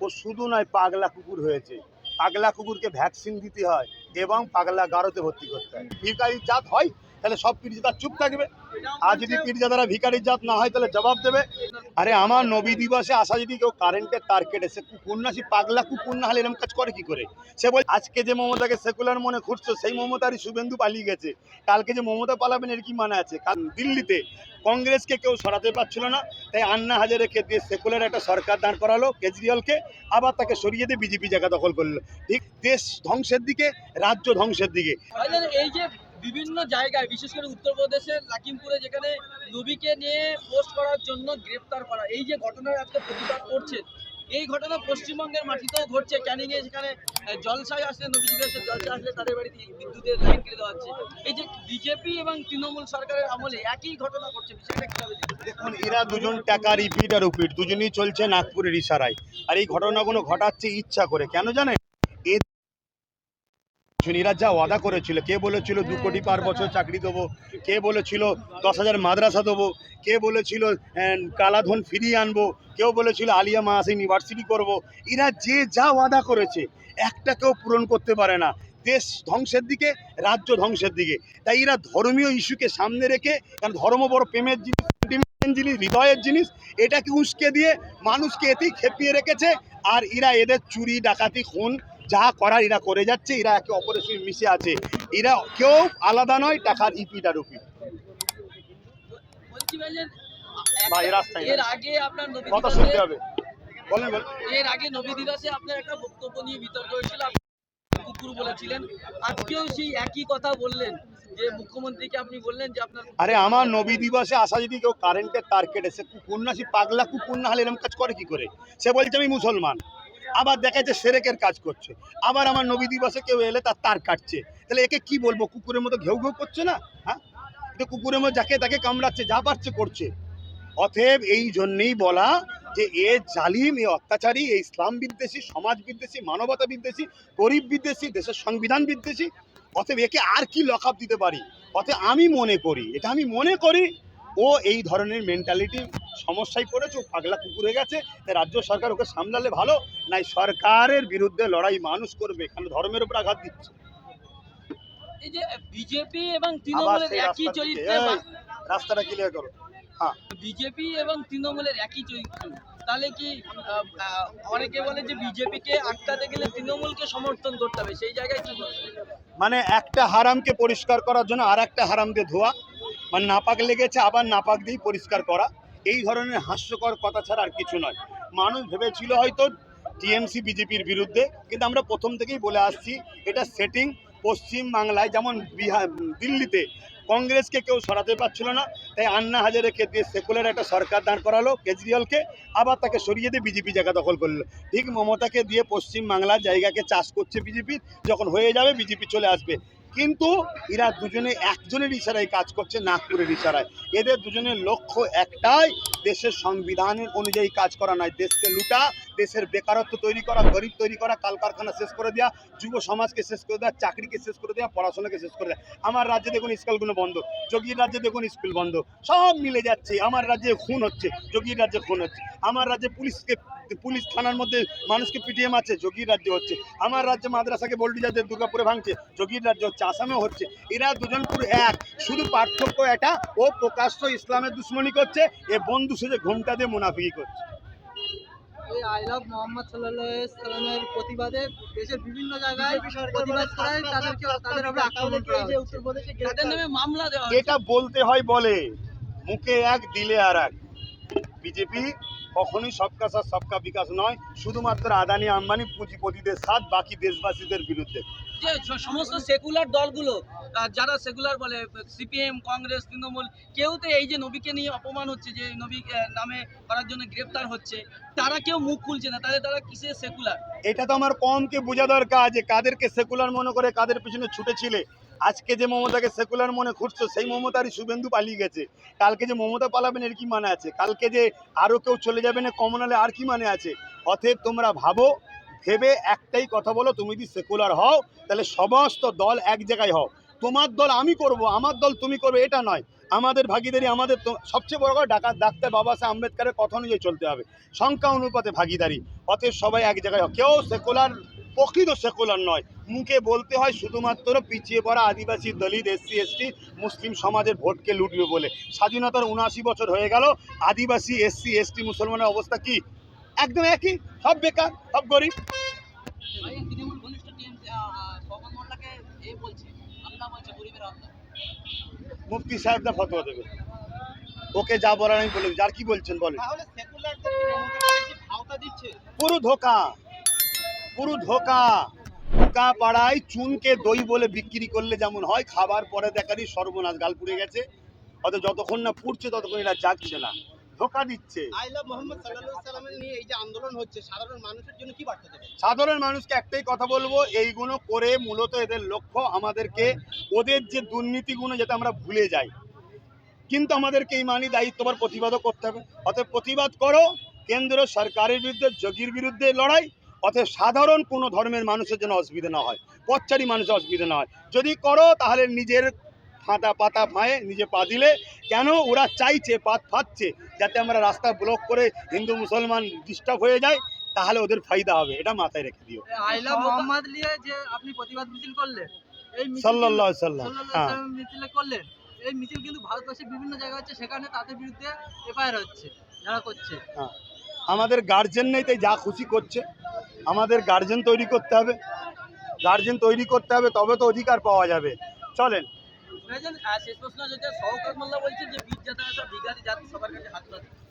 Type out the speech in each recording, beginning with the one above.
ও শুধু নয়, পাগলা কুকুর হয়েছে। পাগলা কুকুরকে ভ্যাকসিন দিতে হয় এবং পাগলা গারোতে ভর্তি করতে হয়। ভিকারি জাত হয় তাহলে সব পীরজাদা চুপ থাকবে। আর যদি পীরজাদারা ভিকারির জাত না হয়, তাহলে জবাব দেবে। আরে আমার নবী দিবসে আসা যদি কেউ কারেন্টের তার কেটেছে কুকুর না সে পাগলা কুকুর না হলে এরকম কাজ করে কি করে? সে বল, আজকে যে মমতাকে সেকুলার মনে খুঁজছো, সেই মমতারই শুভেন্দু পালিয়ে গেছে। কালকে যে মমতা পালাবেন, এর কি মানে আছে? দিল্লিতে কংগ্রেসকে কেউ সরাতে পারছিল না, তাই আন্না হাজারেকে দিয়ে সেকুলার একটা সরকার দাঁড় করালো কেজরিওয়ালকে, আবার তাকে সরিয়ে দিয়ে বিজেপি জায়গা দখল করল। ঠিক, দেশ ধ্বংসের দিকে, রাজ্য ধ্বংসের দিকে। এই যে বিভিন্ন জায়গায়, বিশেষ করে উত্তরপ্রদেশের লাকিমপুরে, যেখানে নবীকে নিয়ে পোস্ট করার জন্য গ্রেফতার করা। এই যে ঘটনার আজকে প্রতিবাদ করছেন এই ঘটনা পশ্চিমবঙ্গের মাটিতেও ঘটছে। ক্যানিং এ যেখানে জলসায় আসলে নবীজি এসে জলসা আসলে তাদের বাড়িতে বিদ্যুতের লাইন কেটে দেওয়া হচ্ছে। এই যে বিজেপি এবং তৃণমূল সরকারের আমলে একই ঘটনা ঘটছে, বিষয়টা কীভাবে? দেখুন, এরা দুজন টাকা রিপিট আর রিপিট দুজনই চলছে নাগপুরের ইশারায়। আর এই ঘটনাগুলো ঘটাচ্ছে ইচ্ছা করে, কেন জানেন? এরা যা ওয়াদা করেছিল, কে বলেছিল দু কোটি পার বছর চাকরি দেবো, কে বলেছিল দশ হাজার মাদ্রাসা দেবো, কে বলেছিল কালাধন ফিরিয়ে আনব, কেউ বলেছিল আলিয়া মাস ইউনিভার্সিটি করব, এরা যে যা ওয়াদা করেছে, একটা কেউ পূরণ করতে পারে না। দেশ ধ্বংসের দিকে, রাজ্য ধ্বংসের দিকে। তাই এরা ধর্মীয় ইস্যুকে সামনে রেখে, কারণ ধর্ম বড় প্রেমের জিনিস জিনিস, হৃদয়ের জিনিস, এটাকে উস্কে দিয়ে মানুষকে এতেই খেপিয়ে রেখেছে, আর এরা এদের চুরি, ডাকাতি, খুন যা করার এরা করে যাচ্ছে এরা একে অপরের সঙ্গে মিশে আছে। এরা কেউ আলাদা নয় টাকার ইপিট আর উপিট বলছি ভাইজান ভাই, রাস্তায় এর আগে আপনার কথা শুনতে হবে। বলেন বলেন। এর আগে নবী দিবসে আপনার একটা বক্তব্য নিয়ে বিতর্ক হয়েছিল কুকুর বলেছিলেন। আজকেও সেই একই কথা বললেন যে মুখ্যমন্ত্রীকে আপনি বললেন যে আপনার আরে আমার নবী দিবসে আসা যদি কেউ কারেন্টের তার কেটেছে কুকুর না সে পাগলা কুকুর না হলে এরকম কাজ করে কি করে? সে বলছে আমি মুসলমান। আবার দেখা যাচ্ছে সেরেকের কাজ করছে। আবার আমার নবী দিবসে কেউ এলে তার তার কাটছে। তাহলে একে কি বলব? কুকুরের মতো ঘেউ ঘেউ করছে না? হ্যাঁ? কুকুরের মতো যাকে তাকে কামড়াচ্ছে, যা পারছে করছে। অতএব এই জন্যেই বলা যে এ জালিম, এ অত্যাচারী, এ ইসলাম বিদ্বেষী, সমাজ বিদ্বেষী, মানবতা বিদ্বেষী, গরিব বিদ্বেষী, দেশের সংবিধান বিদ্বেষী, অতএব একে আর কি লকআপ দিতে পারি? অতএব আমি মনে করি, এটা আমি মনে করি ও এই ধরনের মেন্টালিটি সমস্যায় পড়েছে ও পাগলা কুকুরে গেছে রাজ্য সরকার ওকে সামলালে ভালো নাই সরকারের বিরুদ্ধে লড়াই মানুষ করবে এখানে ধর্মের উপর আঘাত দিচ্ছে। এই যে বিজেপি এবং তৃণমূলের একই চরিত্রে রাস্তাটা ক্লিয়ার করো। বিজেপি এবং তৃণমূলের একই চরিত্র। তাহলে কি অনেকে বলে যে বিজেপিকে আটকাতে গেলে তৃণমূলকে সমর্থন করতে হবে সেই জায়গায় কি মানে একটা হারামকে পরিষ্কার করার জন্য আর একটা হারাম দিয়ে ধোয়া মানে নাপাক লেগেছে, আবার নাপাক দিয়েই পরিষ্কার করা। এই ধরনের হাস্যকর কথা ছাড়া আর কিছু নয়। মানুষ ভেবেছিল হয়তো টিএমসি, বিজেপির বিরুদ্ধে, কিন্তু আমরা প্রথম থেকেই বলে আসছি, এটা সেটিং পশ্চিম বাংলায় যেমন বিহার, দিল্লিতে কংগ্রেসকে কেউ সরাতে পারছিল না, তাই আন্না হাজারেকে দিয়ে সেকুলার একটা সরকার দাঁড় করালো কেজরিওয়ালকে, আবার তাকে সরিয়ে দিয়ে বিজেপি জায়গা দখল করল। ঠিক মমতাকে দিয়ে পশ্চিম বাংলার জায়গাকে চাষ করছে বিজেপি, যখন হয়ে যাবে বিজেপি চলে আসবে। কিন্তু এরা দুজনে একজনের ইশারায় কাজ করছে, নাগপুরের ইশারায়। এদের দুজনের লক্ষ্য একটাই, দেশের সংবিধানের অনুযায়ী কাজ করা নয়, দেশকে লুটা দেশের বেকারত্ব তৈরি করা, গরিব তৈরি করা কালকারখানা শেষ করে দেওয়া যুব সমাজকে শেষ করে দেওয়া চাকরিকে শেষ করে দেওয়া পড়াশোনাকে শেষ করে দেওয়া আমার রাজ্যে দেখুন স্কুলগুলো বন্ধ, যোগীর রাজ্যে দেখুন স্কুল বন্ধ। সব মিলে যাচ্ছে, আমার রাজ্যে খুন হচ্ছে, যোগীর রাজ্যে খুন হচ্ছে। আমার রাজ্যে পুলিশকে, পুলিশ থানার মধ্যে মানুষকে পিটিএম আছে যোগীর রাজ্য হচ্ছে। আমার রাজ্যে মাদ্রাসাকে বোল্ডিজারদের দুর্গাপুরে ভাঙছে, যোগীর রাজ্য হচ্ছে, আসামেও হচ্ছে। এরা দুজন পুরো এক, শুধু পার্থক্য এটা, ও প্রকাশ্য ইসলামের দুশ্মনী করছে, এ বন্ধু সেজে ঘুমটা দিয়ে মুনাফিকি করছে। এই আই লাভ মোহাম্মদ সাল্লামের প্রতিবাদে দেশের বিভিন্ন জায়গায় প্রতিবাদ করায় তাদেরকে তাদের আমরা আক্রমণ করা তাদের নামে মামলা দেওয়া এটা বলতে হয় বলে মুখে এক দিলে আর এক। বিজেপি কখনোই সবকা সাথ সবকা বিকাশ নয় শুধুমাত্র আদানি আম্বানি পুঁজিপতিদের সাথ বাকি দেশবাসীদের বিরুদ্ধে। যে সমস্ত সেকুলার দলগুলো যারা সেকুলার বলে, সিপিএম, কংগ্রেস, তৃণমূল, কেউ তো এই যে নবীকে নিয়ে অপমান হচ্ছে, যে নবী নামে করার জন্য গ্রেপ্তার হচ্ছে, তারা কেউ মুখ খুলছে না, তাহলে তারা কিসের সেকুলার? এটা তো আমার কমকে বোঝা দরকার যে কাদেরকে সেকুলার মনে করে কাদের পিছনে ছুটেছিলে। আজকে যে মমতাকে সেকুলার মনে খুঁজছো, সেই মমতারই শুভেন্দু পালিয়ে গেছে। কালকে যে মমতা পালাবেন, এর কি মানে আছে? কালকে যে আরও কেউ চলে যাবে না কমনালে আর কি মানে আছে? অতএব তোমরা ভাবো ভেবে একটাই কথা বলো, তুমি যদি সেকুলার হও, তাহলে সমস্ত দল এক জায়গায় হও। তোমার দল আমি করব, আমার দল তুমি করবে, এটা নয়। আমাদের ভাগিদারি, আমাদের সবচেয়ে বড় কথা, ডাকা ডাক্তার বাবা সাহেব আম্বেদকারের কথা অনুযায়ী চলতে হবে। সংখ্যা অনুপাতে ভাগিদারি, অতএব সবাই এক জায়গায় হোক। কেউ সেকুলার প্রকৃত সেকুলার নয়। মুখে বলতে হয়, শুধুমাত্র পিছিয়ে পড়া আদিবাসী দলিত, এসসি, এসটি, মুসলিম সমাজের ভোটকে লুটবে বলে। স্বাধীনতার উনআশি বছর হয়ে গেল। আদিবাসী, এসসি, এসটি মুসলমানের অবস্থা কি? একদম একই সব বেকার সব গরিব। মুফতি সাহেবরা ফতোয়া দেবে। ওকে যা বলার আমি বলে। আর কি বলছেন বলেন? দিচ্ছে? পুরো ধোকা পুরো ধোকা। ধোকা পাড়ায় চুনকে দই বলে বিক্রি করলে যেমন হয় খাবার পরে দেখারই সর্বনাশ গাল পুড়ে গেছে। অত যতক্ষণ না পুড়ছে ততক্ষণ এটা জাগছে না। ধোকা দিচ্ছে। সাধারণ মানুষকে একটাই কথা বলব এইগুলো করে মূলত এদের লক্ষ্য আমাদেরকে ওদের যে দুর্নীতিগুলো যাতে আমরা ভুলে যাই। কিন্তু আমাদেরকে এই মানি দায়িত্ববার প্রতিবাদও করতে হবে। অতএব প্রতিবাদ করো কেন্দ্র সরকারের বিরুদ্ধে যোগীর বিরুদ্ধে লড়াই অতএব সাধারণ কোনো ধর্মের মানুষের জন্য অসুবিধা না হয় পথচারী মানুষের অসুবিধা না হয়। যদি করো তাহলে নিজের ফাঁটা পাতা ফাঁয়ে নিজে পা দিলে কেন ওরা চাইছে পাত ফাচ্ছে যাতে আমরা রাস্তা ব্লক করে হিন্দু মুসলমান ডিস্টার্ব হয়ে যায় তাহলে ওদের ফায়দা হবে। এটা মাথায় রেখে দিও। আই লাভ মোহাম্মদ নিয়ে যে আপনি প্রতিবাদ মিছিল করলেন এই সাল্লাল্লাহু আলাইহি সাল্লাম। হ্যাঁ। মিছিল করলেন এই মিছিল কিন্তু ভারতবর্ষের বিভিন্ন জায়গা হচ্ছে সেখানে তাদের বিরুদ্ধে এফআইআর হচ্ছে যারা করছে। আমাদের গার্জেন নেই তাই যা খুশি করছে। আমাদের গার্জেন তৈরি করতে হবে। গার্জেন তৈরি করতে হবে তবে তো অধিকার পাওয়া যাবে। চলেন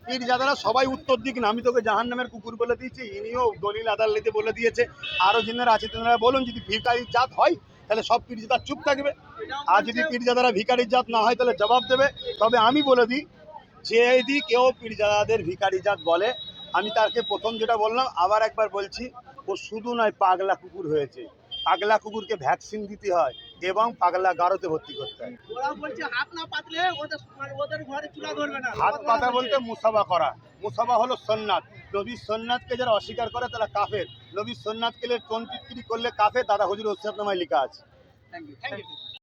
পীর যাদারা সবাই উত্তর দিক না। আমি তোকে জাহান নামের কুকুর বলে দিয়েছি ইনিও দলিল আদালতে বলে দিয়েছে। আরও যিনারা আছে তেনারা বলুন যদি ভিকারির জাত হয় তাহলে সব পীর জাত চুপ থাকবে। আর যদি পীরজাদারা ভিখারির জাত না হয় তাহলে জবাব দেবে। তবে আমি বলে দিই যে যদি কেউ পীরজাদাদের ভিখারি জাত বলে আমি তাকে প্রথম যেটা বললাম আবার একবার বলছি ও শুধু নয় পাগলা কুকুর হয়েছে। পাগলা কুকুরকে ভ্যাকসিন দিতে হয়। এবং পাগলা গারোতে ভর্তি করতে হয়। হাত মানে হাত পাতা বলতে মুসাফা করা। মুসাফা হলো সন্ন্যাত নবীর সন্ন্যাতকে যারা অস্বীকার করে তারা কাফের। নবীর সন্ন্যাতকে টোন টিটকিরি করলে কাফের দাদা হজুর ওসিয়াত নামায় লেখা আছে। Thank you thank you